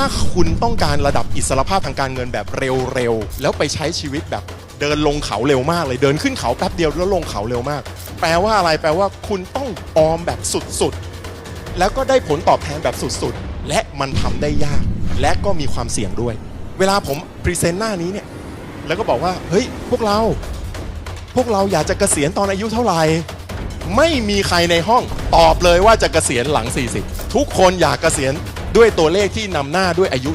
ถ้าคุณต้องการระดับอิสรภาพทางการเงินแบบเร็วๆ แล้วไปใช้ชีวิตแบบเดินลงเขาเร็วมากเลยเดินขึ้นเขาแป๊บเดียวแล้วลงเขาเร็วมาก แปลว่าอะไรแปลว่าคุณต้องออมแบบสุดๆ แล้วก็ได้ผลตอบแทนแบบสุดๆ และมันทำได้ยาก และก็มีความเสี่ยงด้วย เวลาผมพรีเซนต์หน้านี้เนี่ยแล้วก็บอกว่าเฮ้ยพวกเรา พวกเราอยากจะเกษียณตอนอายุเท่าไหร่ไม่มีใครในห้องตอบเลยว่าจะเกษียณหลัง 40 ทุกคนอยากเกษียณ ด้วยตัวเลขที่นำหน้าด้วยอายุ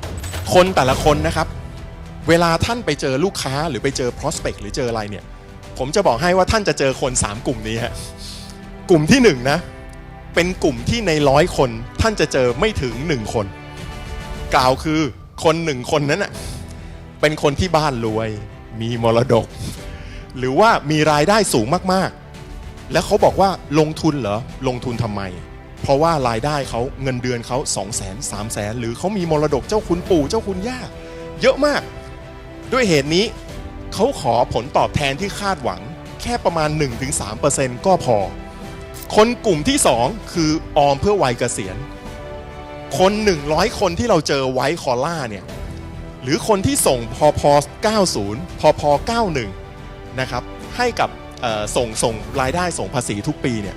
3 คนแต่ละคนนะครับ เวลาท่านไปเจอลูกค้าหรือไปเจอ prospect หรือเจออะไรเนี่ย ผมจะบอกให้ว่าท่านจะเจอคน 3 กลุ่มนี้ฮะกลุ่มที่1นนะเป็นกลุ่มที่ในร้อยคนท่านจะเจอไม่ถึง 1 คน กล่าวคือคนหนึ่งคนนั้นน่ะเป็นคนที่บ้านรวย มีมรดก หรือว่ามีรายได้สูงมากๆ แล้วเขาบอกว่าลงทุนเหรอลงทุนทำไม เพราะว่ารายได้เขาเงินเดือนเขา2 0 0 0 0 0 3 0 0 0 0 หรือเขามีมรดกเจ้าคุณปู่เจ้าคุณย่า เยอะมาก ด้วยเหตุนี้เขาขอผลตอบแทนที่คาดหวังแค่ประมาณ 1-3%ก็พอ คนกลุ่มที่ 2 คือออมเพื่อวัยเกษียณ คน 100 คนที่เราเจอไว้คอล่าเนี่ยหรือคนที่ส่งพอพอ90 พอพอ91 นะครับ ให้กับส่งส่งรายได้ส่งภาษีทุกปีเนี่ย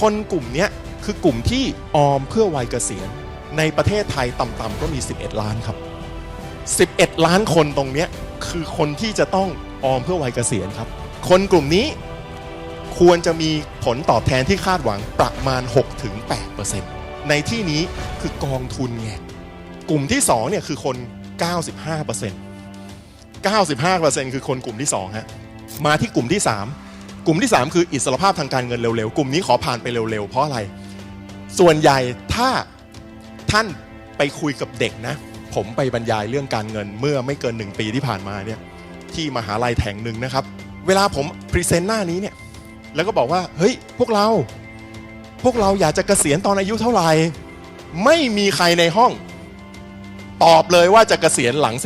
คนกลุ่มเนี้ย คือกลุ่มที่ออมเพื่อวัยเกษียณ ในประเทศไทยต่ำๆก็มี 11 ล้านครับ 11 ล้านคนตรงนี้คือคนที่จะต้องออมเพื่อวัยเกษียณครับ คนกลุ่มนี้ควรจะมีผลตอบแทนที่คาดหวังประมาณ 6-8%ในที่นี้คือกองทุนไงกลุ่มที่2เนี่ยคือคน 95% 95%คือคนกลุ่มที่2ฮะมาที่กลุ่มที่ 3 กลุ่มที่ 3 คืออิสรภาพทางการเงินเร็วๆ กลุ่มนี้ขอผ่านไปเร็วๆ เพราะอะไร ส่วนใหญ่ถ้าท่านไปคุยกับเด็กนะ ผมไปบรรยายเรื่องการเงินเมื่อไม่เกิน1ปีที่ผ่านมาเนี่ยที่มหาลัยแห่งหนึ่งนะครับ เวลาผมพรีเซนต์หน้านี้เนี่ยแล้วก็บอกว่าเฮ้ยพวกเรา พวกเราอยากจะเกษียณตอนอายุเท่าไหร่ ไม่มีใครในห้อง ตอบเลยว่าจะเกษียณหลัง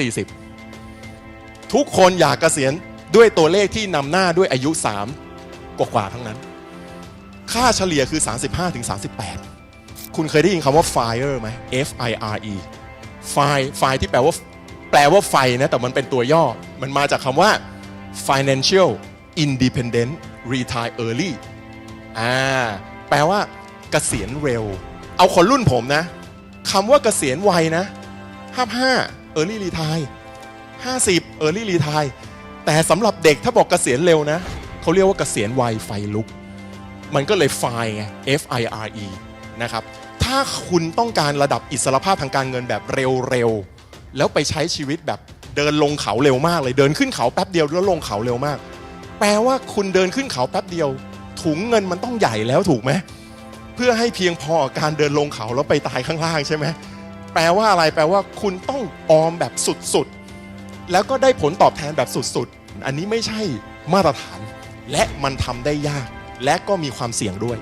40 ทุกคนอยากเกษียณด้วยตัวเลขที่นำหน้าด้วยอายุ 3 กว่าๆทั้งนั้น ค่าเฉลี่ยคือ 35ถึง38 คุณเคยได้ยินคำว่า FIRE ไหม F I R E FIRE FIRE ที่แปลว่าแปลว่าไฟนะแต่มันเป็นตัวย่อ มันมาจากคำว่า Financial Independent Retire Early อ่าแปลว่าเกษียณเร็ว เอาคนรุ่นผมนะคำว่าเกษียณไวนะ55 Early Retire 50 Early Retire แต่สำหรับเด็กถ้าบอกเกษียณเร็วนะ เขาเรียกว่าเกษียณไวไฟลุก มันก็เลยไฟไง F I R E นะครับ ถ้าคุณต้องการระดับอิสรภาพทางการเงินแบบเร็วๆ แล้วไปใช้ชีวิตแบบเดินลงเขาเร็วมากเลย เดินขึ้นเขาแป๊บเดียวแล้วลงเขาเร็วมาก แปลว่าคุณเดินขึ้นเขาแป๊บเดียว ถุงเงินมันต้องใหญ่แล้วถูกไหม เพื่อให้เพียงพอกับการเดินลงเขาแล้วไปตายข้างล่างใช่ไหม แปลว่าอะไร แปลว่าคุณต้องออมแบบสุดๆ แล้วก็ได้ผลตอบแทนแบบสุดๆ อันนี้ไม่ใช่มาตรฐาน และมันทำได้ยาก และก็มีความเสี่ยงด้วย